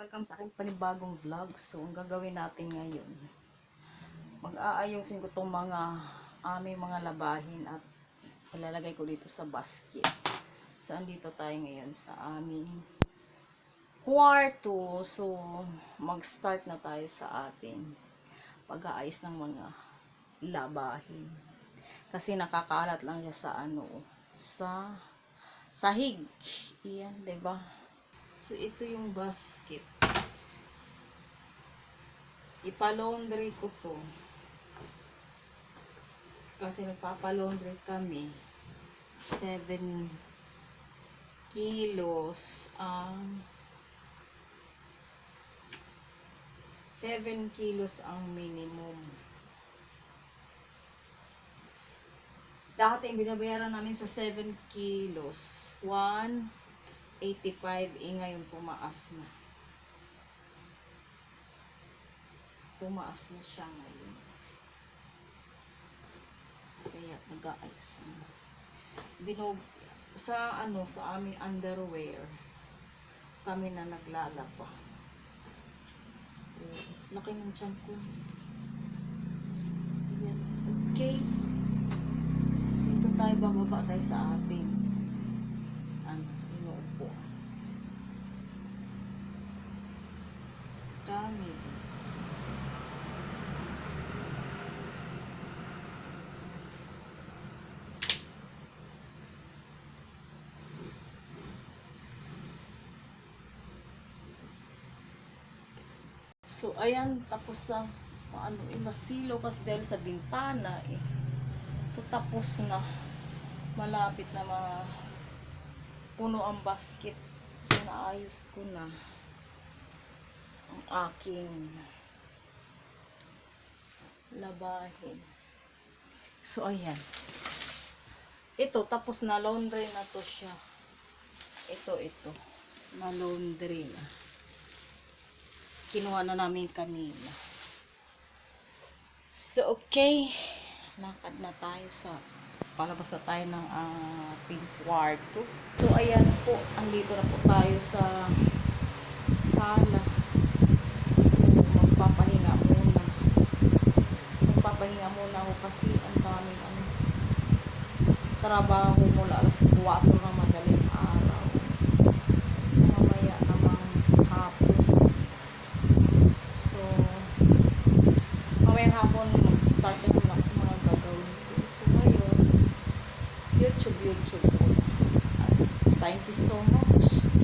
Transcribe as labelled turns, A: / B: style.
A: Welcome sa aking panibagong vlog. So, ang gagawin natin ngayon, mag-aayusin ko itong mga aming mga labahin at ilalagay ko dito sa basket. So, andito tayo ngayon sa aming kwarto. So, mag-start na tayo sa ating pag-aayos ng mga labahin. Kasi nakakalat lang siya sa ano, sa sahig. Iyan, ba? So, ito yung basket. Ipalaundry ko to. Kasi nagpapalaundry kami. 7 kilos ang 7 kilos ang minimum. Dati binabayaran namin sa 7 kilos. 185 eh ngayon tumaas na. Tumaas na siya ngayon. Kaya nag-aayos na. Binog sa ano sa aming underwear kami na naglalaba. Eh, Laki ng tiyan ko. Okay. Dito tayo bababa tayo sa ating ano, inuupo. Dami. So, ayan, tapos na, ano, eh, masilo kasi dahil sa bintana, eh. So, tapos na, malapit na ma puno ang basket. So, naayos ko na ang aking labahin. So, ayan. Ito, tapos na laundry na to siya. Ito, ito. Na laundry na kinuha na namin kanina. So, okay. Lakad na tayo sa palabas na tayo ng ating kwarto. So, ayan po. Andito na po tayo sa sala. maraming ano, trabaho mula alas 4 na madaling araw. So, mamaya namang hapon. So, mamayang hapon mag-start na naman sa mga gagawin ko. So, ngayon, YouTube, YouTube. At thank you so much.